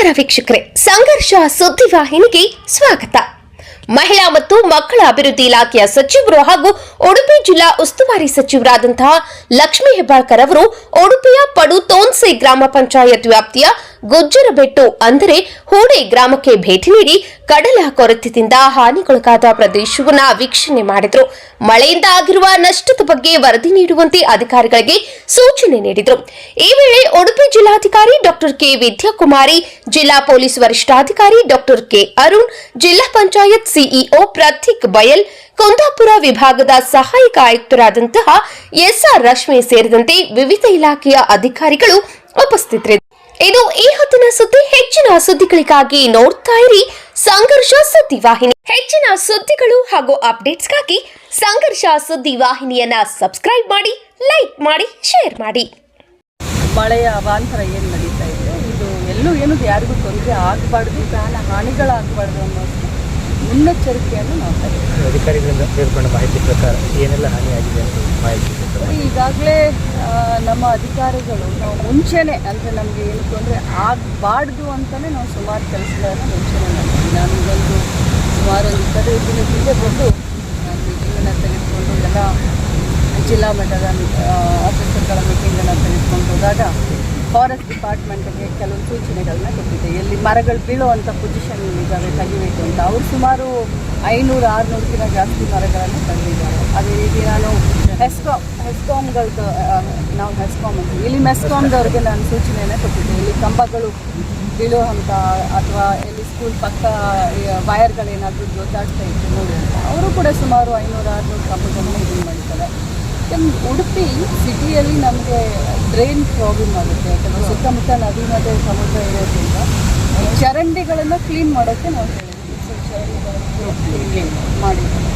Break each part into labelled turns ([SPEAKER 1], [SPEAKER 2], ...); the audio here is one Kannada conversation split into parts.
[SPEAKER 1] ನಮಸ್ಕಾರ ವೀಕ್ಷಕರೇ, ಸಂಘರ್ಷ ಸುದ್ದಿವಾಹಿನಿಗೆ ಸ್ವಾಗತ. ಮಹಿಳಾ ಮತ್ತು ಮಕ್ಕಳ ಅಭಿವೃದ್ಧಿ ಇಲಾಖೆಯ ಸಚಿವರು ಹಾಗೂ ಉಡುಪಿ ಜಿಲ್ಲಾ ಉಸ್ತುವಾರಿ ಸಚಿವರಾದಂತಹ ಲಕ್ಷ್ಮೀ ಹೆಬ್ಬಾಳ್ಕರ್ ಅವರು ಉಡುಪಿಯ ಪಡು ತೋನ್ಸೆ ಗ್ರಾಮ ಪಂಚಾಯತ್ ವ್ಯಾಪ್ತಿಯ ಗುಜ್ಜರಬೆಟ್ಟು ಅಂದರೆ ಹೂಡೆ ಗ್ರಾಮಕ್ಕೆ ಭೇಟಿ ನೀಡಿ ಕಡಲ ಕೊರತೆಯಿಂದ ಹಾನಿಗೊಳಗಾದ ಪ್ರದೇಶವನ್ನು ವೀಕ್ಷಣೆ ಮಾಡಿದರು. ಮಳೆಯಿಂದ ಆಗಿರುವ ನಷ್ಟದ ಬಗ್ಗೆ ವರದಿ ನೀಡುವಂತೆ ಅಧಿಕಾರಿಗಳಿಗೆ ಸೂಚನೆ ನೀಡಿದರು. ಈ ವೇಳೆ ಉಡುಪಿ ಜಿಲ್ಲಾಧಿಕಾರಿ ಡಾಕ್ಟರ್ ಕೆ ವಿದ್ಯಾಕುಮಾರಿ, ಜಿಲ್ಲಾ ಪೊಲೀಸ್ ವರಿಷ್ಠಾಧಿಕಾರಿ ಡಾಕ್ಟರ್ ಕೆ ಅರುಣ್, ಜಿಲ್ಲಾ ಪಂಚಾಯತ್ ಸಿಇಒ ಪ್ರತೀಕ್ ಬಯಲ್, ಕುಂದಾಪುರ ವಿಭಾಗದ ಸಹಾಯಕ ಆಯುಕ್ತರಾದಂತಹ ಎಸ್ಆರ್ ರಶ್ಮಿ ಸೇರಿದಂತೆ ವಿವಿಧ ಇಲಾಖೆಯ ಅಧಿಕಾರಿಗಳು ಉಪಸ್ಥಿತರಿದ್ದರು. ಇದು ಈ ಹೊತ್ತಿನ ಸುದ್ದಿ. ಹೆಚ್ಚಿನ ಸುದ್ದಿಗಳಿಗಾಗಿ ನೋಡ್ತಾ ಇರಿ ಸಂಘರ್ಷ ಸುದ್ದಿ ವಾಹಿನಿ. ಹೆಚ್ಚಿನ ಸುದ್ದಿಗಳು ಹಾಗೂ ಅಪ್ಡೇಟ್ಸ್ಗಾಗಿ ಸಂಘರ್ಷ ಸುದ್ದಿ ವಾಹಿನಿಯನ್ನ ಸಬ್ಸ್ಕ್ರೈಬ್ ಮಾಡಿ, ಲೈಕ್ ಮಾಡಿ, ಶೇರ್ ಮಾಡಿ.
[SPEAKER 2] ಮಳೆಯ ಅವಾಂತರ ಏನು ನಡೀತಾ ಇದೆ? ಇದು ಎಲ್ಲೂ ಏನು ಯಾರಿಗೂ ತೊಂದರೆ ಆಗಬಾರ್ದು, ಪ್ರಾಣ ಹಾನಿಗಳಾಗಬಾರ್ದು ಅನ್ನೋದು ಮುನ್ನೆಚ್ಚರಿಕೆಯನ್ನು ನಾವು ತಗೊಳ್ತೀವಿ
[SPEAKER 3] ಅಧಿಕಾರಿಗಳಿಂದ ತಿಳ್ಕೊಂಡ ಮಾಹಿತಿ ಪ್ರಕಾರ ಏನೆಲ್ಲ ಹಾನಿಯಾಗಿದೆ ಅಂತ ಮಾಹಿತಿ.
[SPEAKER 2] ಈಗಾಗಲೇ ನಮ್ಮ ಅಧಿಕಾರಿಗಳು ನಾವು ಮುಂಚೆನೆ ಅಂದರೆ ನಮಗೆ ಏನು ತೊಂದರೆ ಆಗಬಾರ್ದು ಅಂತಲೇ ನಾವು ಸುಮಾರು ಕೆಲಸಗಳನ್ನು ಮುಂಚೆನೆ ಮಾಡ್ತೀವಿ ನಾನು ಇದೊಂದು ಸುಮಾರು ಒಂದು ಇಪ್ಪತ್ತೈದು ದಿನ ಹಿಂದೆ ಬಂದು ನಾನು ಮೀಟಿಂಗನ್ನು ತೆಗೆದುಕೊಂಡು ಎಲ್ಲ ಜಿಲ್ಲಾ ಮಟ್ಟದ ಆಫೀಸರ್ಗಳ ಮೀಟಿಂಗನ್ನು ತೆಗೆದುಕೊಂಡು ಹೋದಾಗ ಫಾರೆಸ್ಟ್ ಡಿಪಾರ್ಟ್ಮೆಂಟ್ಗೆ ಕೆಲವು ಸೂಚನೆಗಳನ್ನ ಕೊಟ್ಟಿದೆ. ಎಲ್ಲಿ ಮರಗಳು ಬೀಳುವಂಥ ಪೊಸಿಷನ್ ಇದ್ದಾವೆ, ತೆಗಿಬೇಕು ಅಂತ. ಅವರು ಸುಮಾರು ಐನೂರು, ಆರುನೂರಕ್ಕಿಂತ ಜಾಸ್ತಿ ಮರಗಳನ್ನು ತೆಗೆದಿದ್ದಾರೆ ಅದೇ ರೀತಿ ನಾನು ಹೆಸ್ಕಾಮ್ ಹೆಸ್ಕಾಮ್ಗಳದ್ದು ನಾವು ಹೆಸ್ಕಾಮ್ ಅಂತೀವಿ ಇಲ್ಲಿ ಮೆಸ್ಕಾಮ್ದವ್ರಿಗೆ ನಾನು ಸೂಚನೆಯನ್ನು ಕೊಟ್ಟಿದ್ದೆ. ಇಲ್ಲಿ ಕಂಬಗಳು ಬೀಳುವಂಥ ಅಥವಾ ಇಲ್ಲಿ ಸ್ಕೂಲ್ ಪಕ್ಕ ವೈರ್ಗಳೇನಾದರೂ ಜೋತಾಡ್ತಾ ಇತ್ತು ನೋಡಿ ಅಂತ. ಅವರು ಕೂಡ ಸುಮಾರು ಐನೂರು, ಆರುನೂರು ಕಂಬಗಳನ್ನು ಇದು ಮಾಡಿದ್ದಾರೆ. ಯಾಕಂದ್ರೆ ಉಡುಪಿ ಸಿಟಿಯಲ್ಲಿ ನಮಗೆ ಡ್ರೈನ್ ಪ್ರಾಬ್ಲಮ್ ಆಗುತ್ತೆ. ಯಾಕಂದರೆ ಸುತ್ತಮುತ್ತ ನದಿ ಮತ್ತು ಸಮುದ್ರ ಇರೋದ್ರಿಂದ ಚರಂಡಿಗಳನ್ನು ಕ್ಲೀನ್ ಮಾಡೋಕ್ಕೆ ನಾವು ಹೇಳಿದ್ವಿ. ಸೊ ಚರಂಡಿಗಳನ್ನು ಕ್ಲೀನ್ ಮಾಡಿದ್ದೀವಿ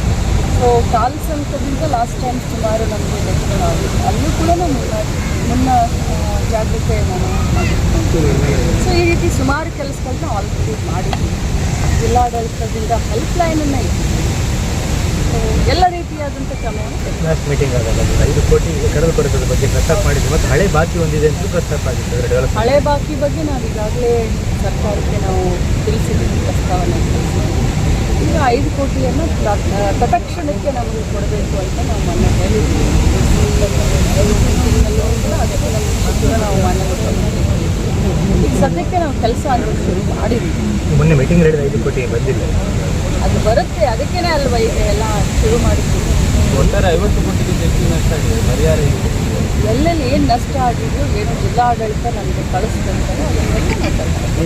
[SPEAKER 2] ಸೊ ಕಾಲು ಸಂಕದಿಂದ ಲಾಸ್ಟ್ ಟೈಮ್ ಸುಮಾರು ನಮಗೆ ಲೆಕ್ಕಗಳಾಗಿತ್ತು ಅಲ್ಲೂ ಕೂಡ ನಾವು ಮುನ್ನ ಜಾಗ್ರತೆ ನಾನು ಮಾಡಿದ್ವಿ. ಸೊ ಈ ರೀತಿ ಸುಮಾರು ಕೆಲಸಗಳನ್ನ ಆಲ್ರೆಡಿ ಮಾಡಿದ್ದೀವಿ ಜಿಲ್ಲಾಡಳಿತದಿಂದ ಹೆಲ್ಪ್ ಲೈನನ್ನು ಇಟ್ಟಿದ್ದೀವಿ ಸೊ ಎಲ್ಲ.
[SPEAKER 3] ಲಾಸ್ಟ್ ಮೀಟಿಂಗ್ ಆಗಲ್ಲ ಐದು ಕೋಟಿ ಕಡಲು ಕೊರತದ ಬಗ್ಗೆ ಪ್ರಸ್ತಾಪ ಮಾಡಿದ್ವಿ ಮತ್ತು ಹಳೆ ಬಾಕಿ ಒಂದಿದೆ ಅಂತ ಪ್ರಸ್ತಾಪ ಆಗಿತ್ತು
[SPEAKER 2] ಹಳೆ ಬಾಕಿ ಬಗ್ಗೆ ನಾವು ಈಗಾಗಲೇ ಸರ್ಕಾರಕ್ಕೆ ನಾವು ತಿಳಿಸಿದ್ದೀವಿ ಪ್ರಸ್ತಾವನೆ ಈಗ ಐದು ಕೋಟಿಯನ್ನು ತ- ತತ್ಕ್ಷಣಕ್ಕೆ ನಮಗೆ ಕೊಡಬೇಕು ಅಂತ ನಾವು ಮೊನ್ನೆ ಹೇಳಿದ್ವಿ. ಅದಕ್ಕೆ ನಮ್ಮ ನಾವು ಮಾನ್ಯ ಈಗ ಸದ್ಯಕ್ಕೆ ನಾವು ಕೆಲಸ ಅನ್ನೋದು ಶುರು ಮಾಡಿದ್ವಿ.
[SPEAKER 3] ಮೊನ್ನೆ ಮೀಟಿಂಗ್ ಹೇಳಿದ ಐದು ಕೋಟಿ ಬಂದಿಲ್ಲ.
[SPEAKER 2] ಅದು ಬರುತ್ತೆ ಅದಕ್ಕೇನೆ ಅಲ್ವಾ ಈಗ ಎಲ್ಲ ಶುರು ಮಾಡಿದ್ದೀವಿ
[SPEAKER 3] ಒಟ್ಟಾರೆ ಐವತ್ತು ಕೋಟಿಗಿಂತ ಹೆಚ್ಚು ನಷ್ಟ ಆಗಿದೆ, ಪರಿಹಾರ
[SPEAKER 2] ಎಲ್ಲೆಲ್ಲಿ ಏನು ನಷ್ಟ ಆಗಿದೆಯೋ ಏನು ಜಿಲ್ಲಾಡಳಿತ ನಮಗೆ ಕಳಿಸ್ತಾರೆ.